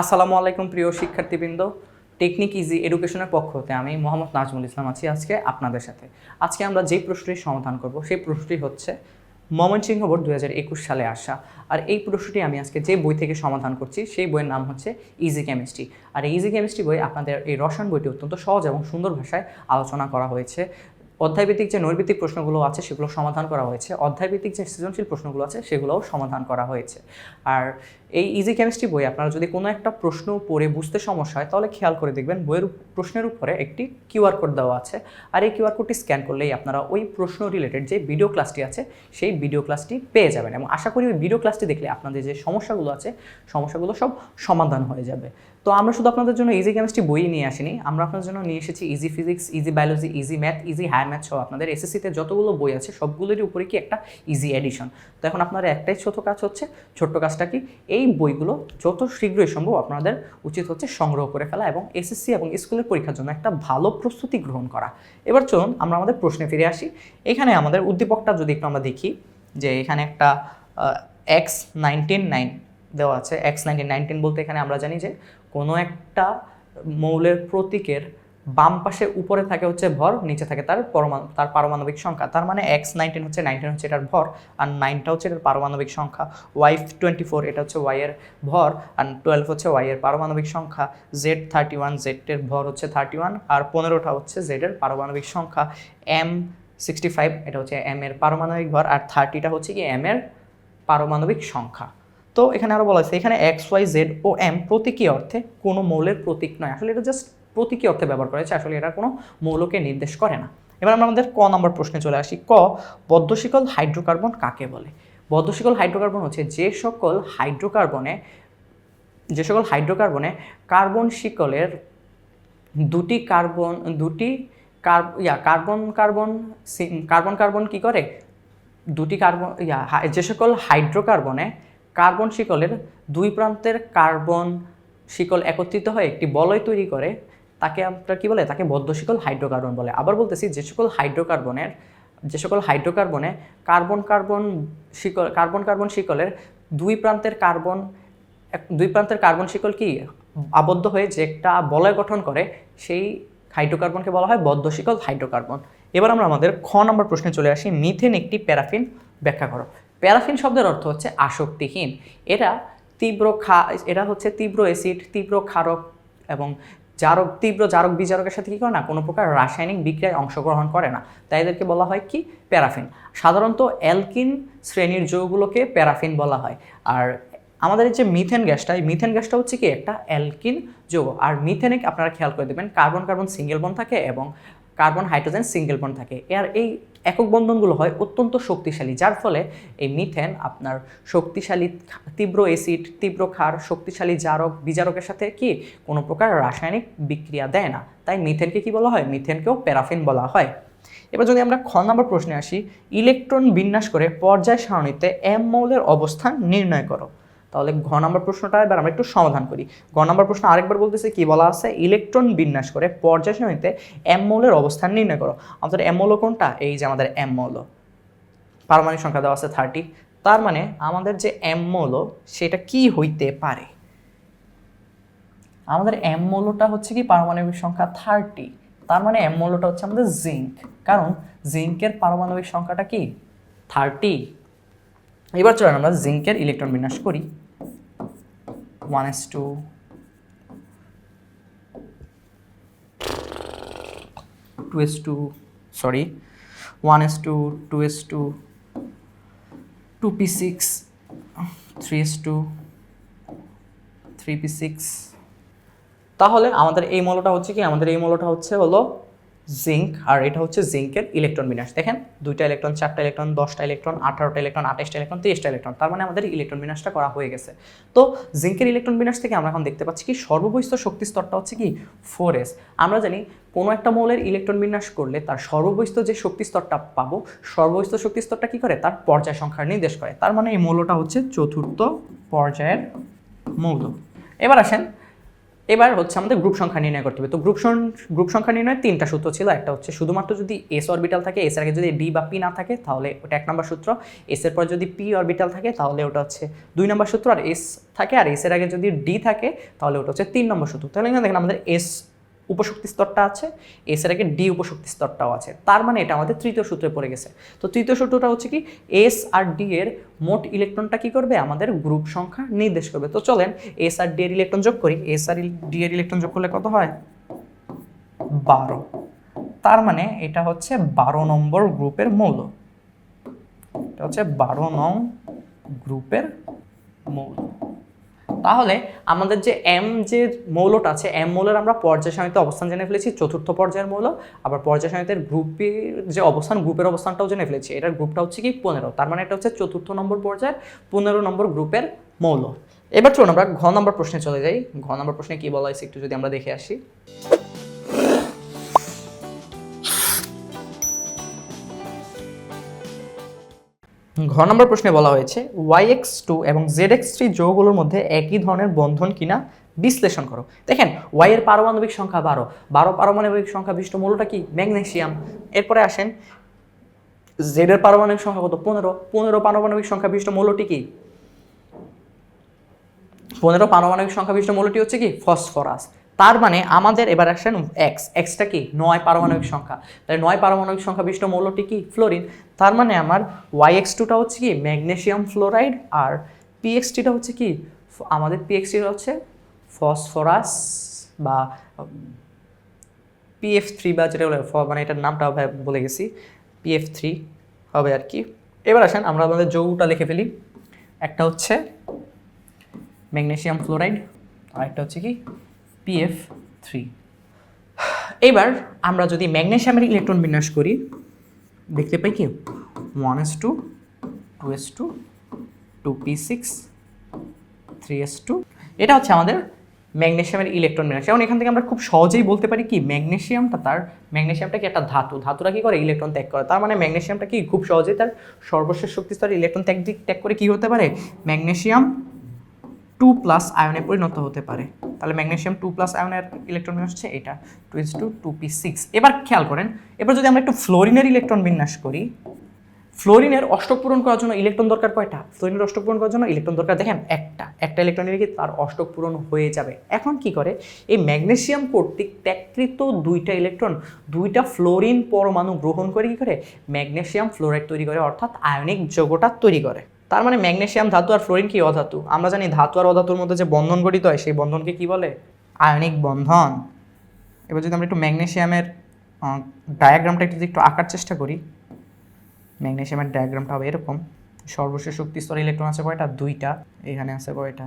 আসসালামু আলাইকুম প্রিয় শিক্ষার্থীবৃন্দ টেকনিক ইজি এডুকেশনের পক্ষ হতে আমি মোহাম্মদ নাজমুল ইসলাম আছি আজকে আপনাদের সাথে। আজকে আমরা যে প্রশ্নটির সমাধান করব, সেই প্রশ্নটি হচ্ছে ময়মনসিংহ বোর্ড দু হাজার একুশ সালে আসা। আর এই প্রশ্নটি আমি আজকে যে বই থেকে সমাধান করছি, সেই বইয়ের নাম হচ্ছে ইজি কেমিস্ট্রি আর এই ইজি কেমিস্ট্রি বই আপনাদের এই রসায়ন বইটি অত্যন্ত সহজ এবং সুন্দর ভাষায় আলোচনা করা হয়েছে। অধ্যায়ভিত্তিক যে নৈর্ভিত্তিক প্রশ্নগুলো আছে, সেগুলো সমাধান করা হয়েছে। অধ্যায়ভিত্তিক যে সৃজনশীল প্রশ্নগুলো আছে, সেগুলোও সমাধান করা হয়েছে। আর এই ইজি কেমিস্ট্রি বই, আপনারা যদি কোনো একটা প্রশ্ন পড়ে বুঝতে সমস্যা হয়, তাহলে খেয়াল করে দেখবেন বইয়ের প্রশ্নের উপরে একটি কিউআর কোড দেওয়া আছে। আর এই কিউআর কোডটি স্ক্যান করলেই আপনারা ওই প্রশ্ন রিলেটেড যে ভিডিও ক্লাসটি আছে, সেই ভিডিও ক্লাসটি পেয়ে যাবেন। এবং আশা করি ওই ভিডিও ক্লাসটি দেখলে আপনাদের যে সমস্যাগুলো আছে, সমস্যাগুলো সব সমাধান হয়ে যাবে। তো আমরা শুধু আপনাদের জন্য ইজি কেমিস্ট্রি বই নিয়ে আসিনি, আমরা আপনাদের জন্য নিয়ে এসেছি easy physics easy biology easy math easy higher math সহ আপনাদের এসএসসিতে যতগুলো বই আছে সবগুলোরই উপরে কি একটা ইজি এডিশন তো এখন আপনার একটাই ছোট কাজ হচ্ছে, ছোট্ট কাজটা কি? এই বইগুলো যত শীঘ্রই সম্ভব আপনাদের উচিত হচ্ছে সংগ্রহ করে ফেলা এবং এসএসসি এবং স্কুলের পরীক্ষার জন্য একটা ভালো প্রস্তুতি গ্রহণ করা। এবার চলুন আমরা আমাদের প্রশ্নে ফিরে আসি। এখানে আমাদের উদ্দীপকটা যদি একটু আমরা দেখি, যে এখানে একটা এক্স নাইনটিন নাইন দেওয়া আছে এক্স নাইনটিন নাইনটিন বলতে এখানে আমরা জানি যে কোনো একটা মৌলের প্রতীকের বাম পাশে উপরে থাকে হচ্ছে ভর, নিচে থাকে তার পরমাণু তার পারমাণবিক সংখ্যা। তার মানে এক্স নাইনটিন হচ্ছে নাইনটিন হচ্ছে এটার ভর, আর নাইনটা হচ্ছে এটার পারমাণবিক সংখ্যা। ওয়াই টোয়েন্টি ফোর এটা হচ্ছে ওয়াই এর ভর, আর টুয়েলভ হচ্ছে ওয়াই এর পারমাণবিক সংখ্যা। জেড থার্টি ওয়ান জেডের ভর হচ্ছে থার্টি ওয়ান আর পনেরোটা হচ্ছে জেডের পারমাণবিক সংখ্যা। এম সিক্সটি ফাইভ এটা হচ্ছে এম এর পারমাণবিক ভর, আর থার্টিটা হচ্ছে কি এম এর পারমাণবিক সংখ্যা। তো এখানে আরও বলা হয়েছে, এখানে এক্স ওয়াই জেড ও এম প্রতীকী অর্থে কোনো মৌলের প্রতীক নয়। আসলে এটা জাস্ট প্রতীকী অর্থে ব্যবহার করা করেছে আসলে এটা কোনো মৌলকে নির্দেশ করে না। এবার আমরা আমাদের ক নম্বর প্রশ্নে চলে আসি। ক, বদ্ধশিকল হাইড্রোকার্বন কাকে বলে? বদ্ধশিকল হাইড্রোকার্বন হচ্ছে যে সকল হাইড্রোকার্বনে, যে সকল হাইড্রোকার্বনে কার্বন শিকলের দুটি কার্বন, দুটি কার, ইয়া, কার্বন কার্বন কার্বন কার্বন কি করে? দুটি কার্বন, ইয়া যে সকল হাইড্রোকার্বনে কার্বন শিকলের দুই প্রান্তের কার্বন শিকল একত্রিত হয়ে একটি বলয় তৈরি করে, তাকে আমরা কী বলে? তাকে বদ্ধ শিকল হাইড্রোকার্বন বলে। আবার বলতেছি, যে সকল হাইড্রোকার্বনের, যে সকল হাইড্রোকার্বনে কার্বন কার্বন শিকল, কার্বন কার্বন শিকলের দুই প্রান্তের কার্বন দুই প্রান্তের কার্বন শিকল কি? আবদ্ধ হয়ে যে একটা বলয় গঠন করে, সেই হাইড্রোকার্বনকে বলা হয় বদ্ধ শিকল হাইড্রোকার্বন। এবার আমরা আমাদের খ নম্বর প্রশ্নে চলে আসি। মিথেন একটি প্যারাফিন ব্যাখ্যা করো। প্যারাফিন শব্দের অর্থ হচ্ছে আসক্তিহীন। এরা তীব্র খা, এরা হচ্ছে তীব্র অ্যাসিড, তীব্র ক্ষারক এবং জারক, তীব্র জারক বিজারকের সাথে কী করে না? কোনো প্রকার রাসায়নিক বিক্রিয়ায় অংশগ্রহণ করে না। তাই এদেরকে বলা হয় কি? প্যারাফিন। সাধারণত অ্যালকিন শ্রেণির যৌগুলোকে প্যারাফিন বলা হয়। আর আমাদের যে মিথেন গ্যাসটা, এই মিথেন গ্যাসটা হচ্ছে কি? একটা অ্যালকিন যৌগ। আর মিথেনে আপনারা খেয়াল করে দেবেন, কার্বন কার্বন সিঙ্গেল বন থাকে এবং কার্বন, হাইড্রোজেন সিঙ্গেল বন থাকে। আর এই একক বন্ধনগুলো হয় অত্যন্ত শক্তিশালী, যার ফলে এই মিথেন আপনার শক্তিশালী তীব্র অ্যাসিড, তীব্র ক্ষার, শক্তিশালী জারক, বিজারকের সাথে কি কোনো প্রকার রাসায়নিক বিক্রিয়া দেয় না। তাই মিথেনকে কি বলা হয়? মিথেনকেও প্যারাফিন বলা হয়। এবার যদি আমরা খ নম্বর প্রশ্নে আসি, ইলেকট্রন বিন্যাস করে পর্যায় সারণীতে এম মৌলের অবস্থান নির্ণয় করো। তাহলে ঘ নম্বর প্রশ্নটা এবার আমরা একটু সমাধান করি। ঘ নম্বর প্রশ্ন আরেকবার বলতেছে, কি বলা আছে? ইলেকট্রন বিন্যাস করে পর্যায় সারণীতে এম মৌলের অবস্থান নির্ণয় করো। আমাদের এম মৌল কোনটা? এই যে আমাদের এম মৌল। পারমাণবিক সংখ্যা দেওয়া আছে থার্টি তার মানে আমাদের যে এম মৌল, সেটা কি হইতে পারে? আমাদের এম মৌলটা হচ্ছে কি পারমাণবিক সংখ্যা থার্টি তার মানে এম মৌলটা হচ্ছে আমাদের জিঙ্ক কারণ জিঙ্কের পারমাণবিক সংখ্যাটা কি? থার্টি এবার চলেন আমরা জিঙ্কের ইলেকট্রন বিন্যাস করি। One S two. Two S two, sorry. One S two two S two two P six, three S two, three P six. তাহলে আমাদের এই মলটা হচ্ছে কি? আমাদের এই মলটা হচ্ছে হলো জিঙ্ক আর এটা হচ্ছে জিঙ্কের ইলেকট্রন বিন্যাস। দেখেন, দুইটা ইলেকট্রন চারটা ইলেকট্রন দশটা ইলেকট্রন আঠারোটা ইলেকট্রন আঠাশটা ইলেকট্রন তিরিশটা ইলেকট্রন তার মানে আমাদের ইলেকট্রন বিন্যাসটা করা হয়ে গেছে। তো জিঙ্কের ইলেকট্রন বিন্যাস থেকে আমরা এখন দেখতে পাচ্ছি কি সর্ববহিষ্ঠ শক্তি স্তরটা হচ্ছে কি ফোর এস আমরা জানি, কোনো একটা মৌলের ইলেকট্রন বিন্যাস করলে তার সর্ববহিষ্ঠ যে শক্তি স্তরটা পাবো সর্ববহিষ্ঠ শক্তি স্তরটা কি করে? তার পর্যায় সংখ্যা নির্দেশ করে। তার মানে এই মৌলটা হচ্ছে চতুর্থ পর্যায়ের মৌল। এবার আসেন এবার হচ্ছে আমাদের গ্রুপ সংখ্যা নির্ণয় করতে হবে। তো গ্রুপ গ্রুপ সংখ্যা নির্ণয় তিনটা সূত্র ছিল, একটা হচ্ছে শুধুমাত্র যদি এস অরবিটাল থাকে এস আগে যদি ডি বা পি না থাকে, তাহলে ওটা এক নম্বর সূত্র। এস এর পর যদি পি অরবিটাল থাকে, তাহলে ওটা হচ্ছে দুই নম্বর সূত্র। আর এস থাকে, আর এস এর আগে যদি ডি থাকে, তাহলে ওটা হচ্ছে তিন নম্বর সূত্র। তাহলে দেখেন আমাদের এস উপশক্তি স্তরটা আছে এস এর আগে ডি উপশক্তি স্তরটাও আছে। তার মানে এটা আমাদের তৃতীয় সূত্রে পড়ে গেছে। তো তৃতীয় সূত্রটা হচ্ছে কি, এস আর ডি এর মোট ইলেকট্রনটা কি করবে? আমাদের গ্রুপ সংখ্যা নির্দেশ করবে। তো চলেন, এস আর ডি এর ইলেকট্রন যোগ করি। এস আর ডি এর ইলেকট্রন যোগ করলে কত হয়? বারো। তার মানে এটা হচ্ছে বারো নম্বর গ্রুপের মৌল। এটা হচ্ছে বারো নং গ্রুপের মৌল। তাহলে আমাদের যে এম যে মৌলটা আছে এম মৌলের আমরা পর্যায় সারণীতে অবস্থান জেনে ফেলেছি, চতুর্থ পর্যায়ের মৌল, আবার পর্যায় সারণীতে গ্রুপের যে অবস্থান গ্রুপের অবস্থানটাও জেনে ফেলেছি। এটার গ্রুপটা হচ্ছে কি পনেরো, তার মানে এটা হচ্ছে চতুর্থ নম্বর পর্যায়ের পনেরো নম্বর গ্রুপের মৌল। এবার চলুন আমরা ঘ নম্বর প্রশ্নে চলে যাই। ঘ নম্বর প্রশ্নে কি বলা হয়েছে একটু যদি আমরা দেখে আসি। ঘ নম্বর প্রশ্নে বলা হয়েছে ওয়াই এক্স টু এবং জেড এক্স থ্রি যৌগগুলোর মধ্যে একই ধরনের বন্ধন কিনা বিশ্লেষণ করো। দেখেন ওয়াই এর পারমাণবিক সংখ্যা বারো। বারো পারমাণবিক সংখ্যা বিশিষ্ট মূলটা কি? ম্যাগনেসিয়াম। এরপরে আসেন জেড এর পারমাণবিক সংখ্যা কত? পনেরো। পনেরো পারমাণবিক সংখ্যা বিশিষ্ট মৌলটি কি? পনেরো পারমাণবিক সংখ্যা বিশিষ্ট মৌলটি হচ্ছে কি? ফসফরাস। তার মানে আমাদের এবার আসেন এক্স এক্সটা কি? নয় পারমাণবিক সংখ্যা। তাহলে নয় পারমাণবিক সংখ্যা বিষ্ট মৌলটি কি? ফ্লোরিন। তার মানে আমার ওয়াই এক্স টুটা হচ্ছে কি? ম্যাগনেশিয়াম ফ্লোরাইড আর পিএক্সটিটা হচ্ছে কি? আমাদের পিএক্সটিটা হচ্ছে ফসফরাস বা পিএফ থ্রি বা যেটা বলে মানে এটার নামটা বলে গেছি। পিএফ থ্রি হবে আর কি। এবার আসেন আমরা আমাদের যৌগটা লিখে ফেলি। একটা হচ্ছে ম্যাগনেশিয়াম ফ্লোরাইড আর একটা হচ্ছে কি? পিএফ থ্রি এবার আমরা যদি ম্যাগনেসিয়ামের ইলেকট্রন বিন্যাস করি, দেখতে পাই কি? One S two two S two two P six three S two এটা হচ্ছে আমাদের ম্যাগনেসিয়ামের ইলেকট্রন বিন্যাস। এখন এখান থেকে আমরা খুব সহজেই বলতে পারি কি, ম্যাগনেসিয়ামটা তার, ম্যাগনেসিয়ামটা কি একটা ধাতু? ধাতুটা কি করে? ইলেকট্রন ত্যাগ করে। তার মানে ম্যাগনেসিয়ামটা কি? খুব সহজেই তার সর্বশেষ শক্তি স্তরে ইলেকট্রন ত্যাগ দিক, ত্যাগ করে কি হতে পারে? ম্যাগনেসিয়াম টু প্লাস আয়নে পরিণত হতে পারে। তাহলে ম্যাগনেশিয়াম টু প্লাস আয়নের ইলেকট্রন বিন্যাস হচ্ছে এটা two S two two P six এবার খেয়াল করেন, এবার যদি আমরা একটু ফ্লোরিনের ইলেকট্রন বিন্যাস করি ফ্লোরিনের অষ্টক পূরণ করার জন্য ইলেকট্রন দরকার কয়টা? ফ্লোরিনের অষ্টক পূরণ করার জন্য ইলেকট্রন দরকার, দেখেন একটা একটা ইলেকট্রন নিলে তার অষ্টক পূরণ হয়ে যাবে। এখন কি করে? এই ম্যাগনেসিয়াম কর্তৃক ত্যাগকৃত দুইটা ইলেকট্রন দুইটা ফ্লোরিন পরমাণু গ্রহণ করে কি করে? ম্যাগনেসিয়াম ফ্লোরাইড তৈরি করে, অর্থাৎ আয়নিক যৌগটা তৈরি করে। তার মানে ম্যাগনেশিয়াম ধাতু আর ফ্লোরিন কি অধাতু? আমরা জানি ধাতু আর অধাতুর মধ্যে যে বন্ধন গঠিত হয়, সেই বন্ধনকে কি বলে? আয়নিক বন্ধন। এবার যদি আমরা একটু ম্যাগনেশিয়ামের ডায়াগ্রামটা একটু যদি একটু আঁকার চেষ্টা করি। ম্যাগনেশিয়ামের ডায়াগ্রামটা হবে এরকম। সর্বশেষ শক্তি স্তরে ইলেকট্রন আছে কয়টা? দুইটা। এখানে আছে কয়টা?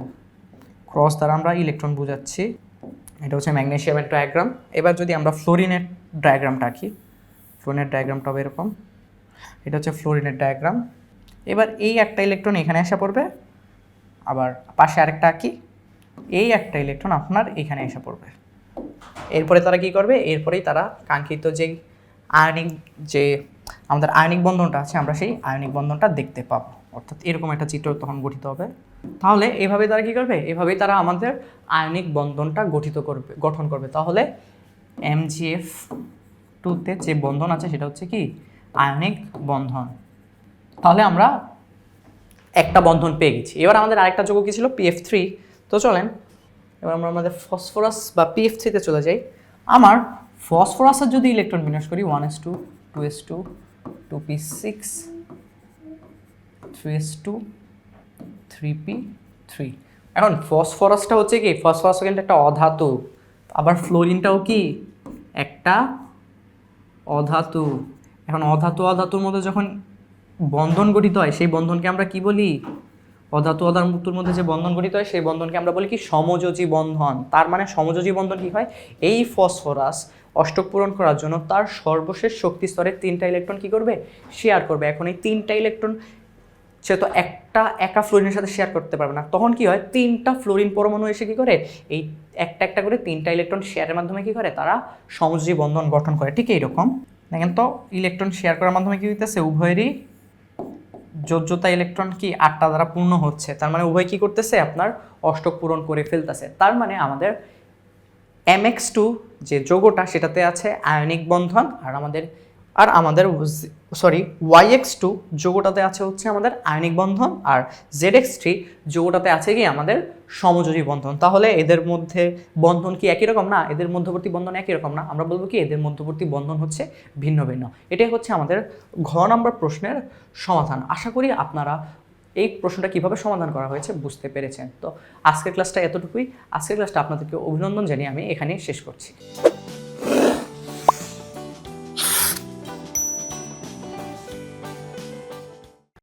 ক্রস দ্বারা আমরা ইলেকট্রন বোঝাচ্ছি। এটা হচ্ছে ম্যাগনেশিয়ামের ডায়াগ্রাম এবার যদি আমরা ফ্লোরিনের ডায়াগ্রামটা আঁকি। ফ্লোরিনের ডায়াগ্রামটা হবে এরকম। এটা হচ্ছে ফ্লোরিনের ডায়াগ্রাম এবার এই একটা ইলেকট্রন এখানে এসে পড়বে, আবার পাশে আরেকটা আঁকি এই একটা ইলেকট্রন আপনার এখানে এসে পড়বে। এরপরে তারা কি করবে? এরপরেই তারা কাঙ্ক্ষিত যে আয়নিক যে আমাদের আয়নিক বন্ধনটা আছে, আমরা সেই আয়নিক বন্ধনটা দেখতে পাবো। অর্থাৎ এরকম একটা চিত্র তখন গঠিত হবে। তাহলে এভাবে তারা কি করবে? এভাবেই তারা আমাদের আয়নিক বন্ধনটা গঠিত করবে, গঠন করবে। তাহলে এমজিএফ টুতে যে বন্ধন আছে, সেটা হচ্ছে কি? আয়নিক বন্ধন। তাহলে আমরা একটা বন্ধন পেয়ে গেছি। এবার আমাদের আরেকটা যোগ্য কি ছিল? পিএফ থ্রি তো চলেন, এবার আমরা আমাদের ফসফরাস বা পিএফ থ্রিতে চলে যাই। আমার ফসফরাসের যদি ইলেকট্রন বিন্যাস করি one S two two S two two P six three S two three P three এখন ফসফরাসটা হচ্ছে কি? ফসফরাস কিন্তু একটা অধাতু। আবার ফ্লোরিনটাও কি? একটা অধাতু। এখন অধাতু অধাতুর মধ্যে যখন বন্ধন গঠিত হয়, সেই বন্ধনকে আমরা কি বলি? অধাতু অধাতুর মধ্যে যে বন্ধন গঠিত হয়, সেই বন্ধনকে আমরা বলি কি? সমযোজী বন্ধন। তার মানে সমযোজী বন্ধন কি হয়? এই ফসফরাস অষ্টক পূরণ করার জন্য তার সর্বশেষ শক্তি স্তরের তিনটা ইলেকট্রন কি করবে? শেয়ার করবে। এখন এই তিনটা ইলেকট্রন সে তো একটা একা ফ্লোরিনের সাথে শেয়ার করতে পারবে না। তখন কি হয়? তিনটা ফ্লোরিন পরমাণু এসে কি করে? এই একটা একটা করে তিনটা ইলেকট্রন শেয়ারের মাধ্যমে কি করে? তারা সমযোজী বন্ধন গঠন করে। ঠিক এইরকম। দেখেন তো ইলেকট্রন শেয়ার করার মাধ্যমে কি হইতেছে? উভয়েরই যোজ্যতা ইলেকট্রন কি আটটা দ্বারা পূর্ণ হচ্ছে? তার মানে উভয় কি করতেছে? আপনার অষ্টক পূরণ করে ফেলতেছে। তার মানে আমাদের এম এক্স টু যে যোগটা সেটাতে আছে আয়নিক বন্ধন আর আমাদের আর আমাদের সরি ওয়াই এক্স টু যোগটাতে আছে হচ্ছে আমাদের আয়নিক বন্ধন আর জেড এক্স থ্রি যোগটাতে আছে কি আমাদের সমযোজী বন্ধন। তাহলে এদের মধ্যে বন্ধন কি একই রকম না? এদের মধ্যবর্তী বন্ধন একই রকম না? আমরা বলব কি এদের মধ্যবর্তী বন্ধন হচ্ছে ভিন্ন ভিন্ন। এটাই হচ্ছে আমাদের ঘ নম্বর প্রশ্নের সমাধান। আশা করি আপনারা এই প্রশ্নটা কীভাবে সমাধান করা হয়েছে বুঝতে পেরেছেন। তো আজকের ক্লাসটা এতটুকুই। আজকের ক্লাসটা আপনাদেরকে অভিনন্দন জানিয়ে আমি এখানেই শেষ করছি।